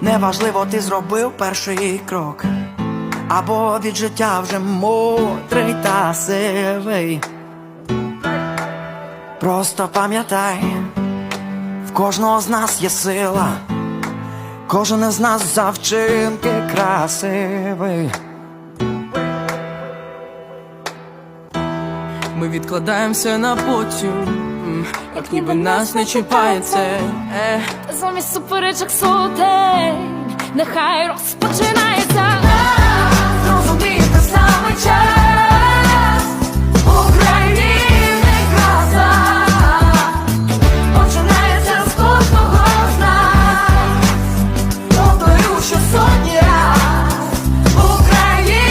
Неважливо, ти зробив перший крок, або від життя вже мудрий та сивий. Просто пам'ятай, в кожного з нас є сила, кожен із нас за вчинки красивий. Ми відкладаємося на потім, як ніби нас не чіпає це. Е. Замість суперечок сотень, нехай розпочинається.